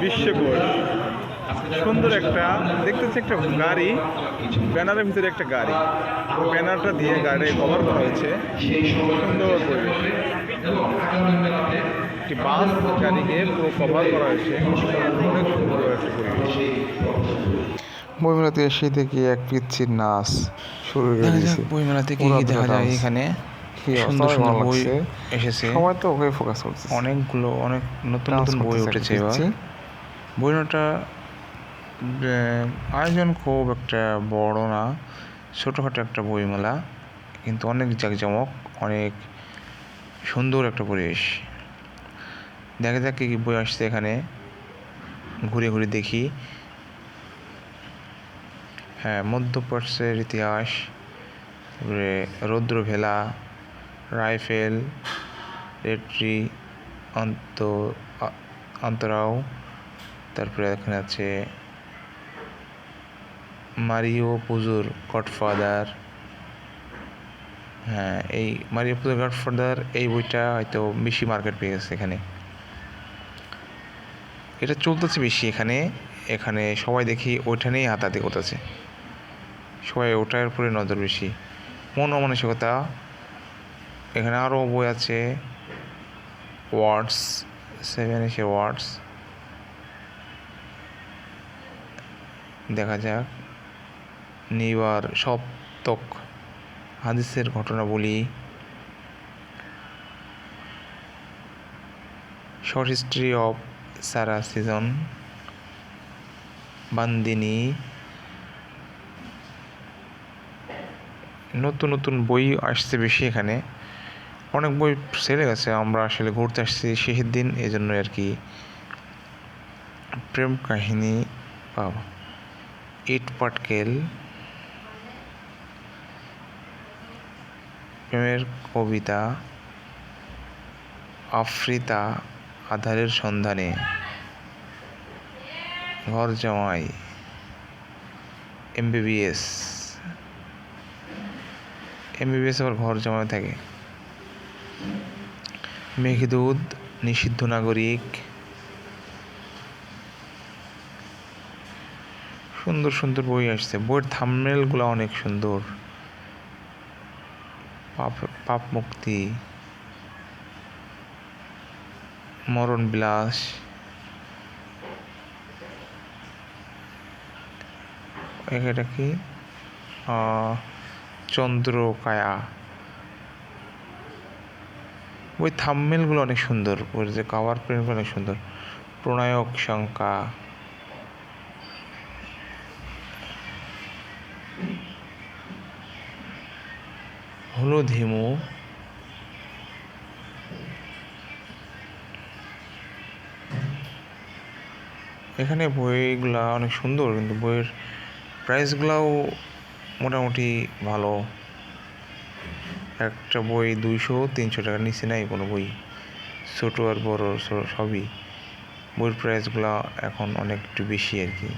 বিশ্বকোষ সুন্দর একটা দেখতেছি একটা গাড়ি ব্যানারের ভিতরে একটা গাড়ি। ব্যানারটা দিয়ে গাড়ি কভার করা হয়েছে। সুন্দর পরিবেশ। একটি বাস গাড়িকে পুরো কভার করা হয়েছে। অনেক সুন্দর একটা পরিবেশ। বইমেলাতে এসে দেখি এক পিচ্ছির নাচ শুরু বইমেলাতে কি কি দেখা যায় এখানে। সুন্দর সুন্দর বই এসেছে। সবাই তো ওকে ফোকাস করছে অনেকগুলো অনেক নতুন নতুন বই উঠেছে এবার। বইমেলাটা আয়োজন খুব একটা বড় না ছোটোখাটো একটা বইমেলা কিন্তু অনেক জাঁকজমক অনেক সুন্দর একটা পরিবেশ। দেখা যাক কী কী বই আসছে এখানে। ঘুরে ঘুরে দেখি। হ্যাঁ মধ্যপ্রাচ্যের ইতিহাস তারপরে রৌদ্রভেলা রাইফেল, রেট্রি, অন্ত অন্তরাও, তারপরে এখানে আছে মারিও পুজোর গডফাদার হ্যাঁ এই মারিও পুজোর গডফাদার, এই বইটা হয়তো বেশি মার্কেট পেয়ে গেছে এখানে। এটা চলতেছে বেশি এখানে এখানে সবাই দেখি ওইটা নিয়েই হাতাহাতি করতেছে। সবাই ওটার উপরে নজর বেশি। মন মানসিকতা এখানে আরও বই আছে। ওয়ার্ডস সেভেন এসে ওয়ার্ডস দেখা যাক। নিবার সপ্তক হাদিসের ঘটনা বলি। শর্ট হিস্ট্রি অফ সারা সিজন বান্দিনী। নতুন নতুন বই আসছে বেশি এখানে। অনেক বই সেরে গেছে, আমরা আসলে ঘুরতে আসছি শেষের দিন এই জন্য আর কি। প্রেম কাহিনী পাব। ইট পাটকেল। প্রেমের কবিতা। আফ্রিতা আধারের সন্ধানে। ঘর জামাই। এমবিবিএস। এমবিবিএস আবার ঘর জামাই থাকে। মেঘদূত নিষিদ্ধ নাগরিক। সুন্দর সুন্দর বই আসছে। বইয়ের থামনেলগুলো অনেক সুন্দর। পাপ পাপ মুক্তি। মরণ বিলাস। এটা কি? চন্দ্রকায়া। ওই থাম্মেলগুলো অনেক সুন্দর, ওর যে কাভার প্রিন্টগুলো অনেক সুন্দর। প্রণায়ক শঙ্কা। হলুদ হিমু। এখানে বইগুলা অনেক সুন্দর, কিন্তু বইয়ের প্রাইসগুলাও মোটামুটি ভালো। একটা বই দুইশো, তিনশো টাকার নিচে নাই কোনো বই। ছোটো আর বড় সবই। বইয়ের প্রাইসগুলো এখন অনেক একটু বেশি আর কি।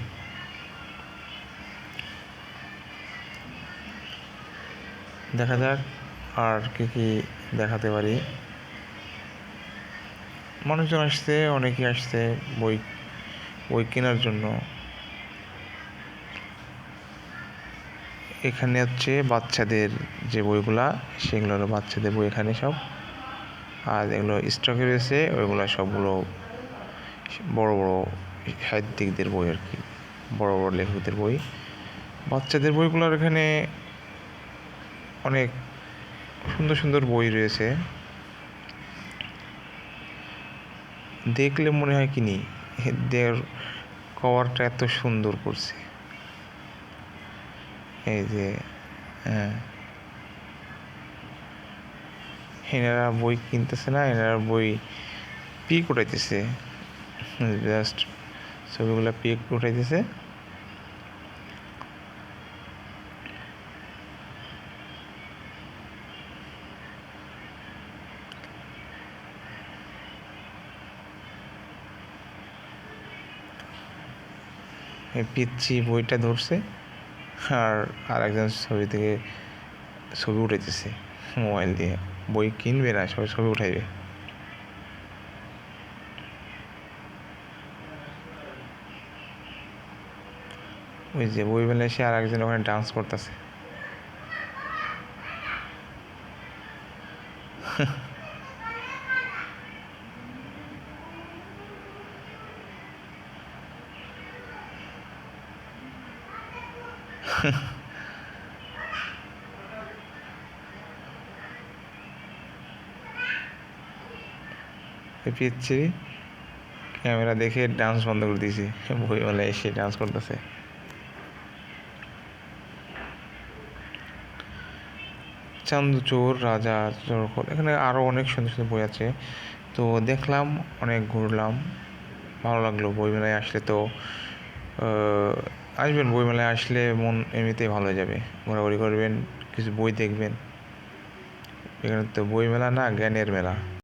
দেখা যাক আর কি কি দেখাতে পারি। মানুষজন আসছে, অনেকেই আসছে বই বই কেনার জন্য। এখানে হচ্ছে বাচ্চাদের যে বইগুলা সেগুলো হলো বাচ্চাদের বই এখানে সব। আর এগুলো স্টকে রয়েছে, ওইগুলো সবগুলো বড় বড় সাহিত্যিকদের বই আর কি, বড় বড় লেখকদের বই। বাচ্চাদের বইগুলোর এখানে অনেক সুন্দর সুন্দর বই রয়েছে। দেখলে মনে হয় কিনি এদের কভারটা এত সুন্দর করছে। এই যে হ্যাঁ। এনারা বই কিনতেছে না, এনারা বই পিক উঠাইতেছে জাস্ট ছবিগুলো পিক উঠাইতেছে পিচ্ছি বইটা ধরছে। আর আরেকজন ছবি থেকে ছবি উঠাইতেছে, মোবাইল দিয়ে। বই কিনবে না, সবাই ছবি উঠাইবে। ওই যে বই মেলায় সে আর একজন ওখানে ডান্স করতেছে। পিচ্ছি, ক্যামেরা দেখে ডান্স বন্ধ করে দিয়েছি। বইমেলায় এসে ডান্স করতেছে। চান্দচোর রাজা চোরকল এখানে আরও অনেক সুন্দর সুন্দর বই আছে। তো দেখলাম, অনেক ঘুরলাম। ভালো লাগল বইমেলায় আসলে তো আসবেন, বইমেলায় আসলে মন এমনিতেই ভালো হয়ে যাবে। ঘোরাঘুরি করবেন, কিছু বই দেখবেন। এখানে তো বইমেলা না, জ্ঞানের মেলা।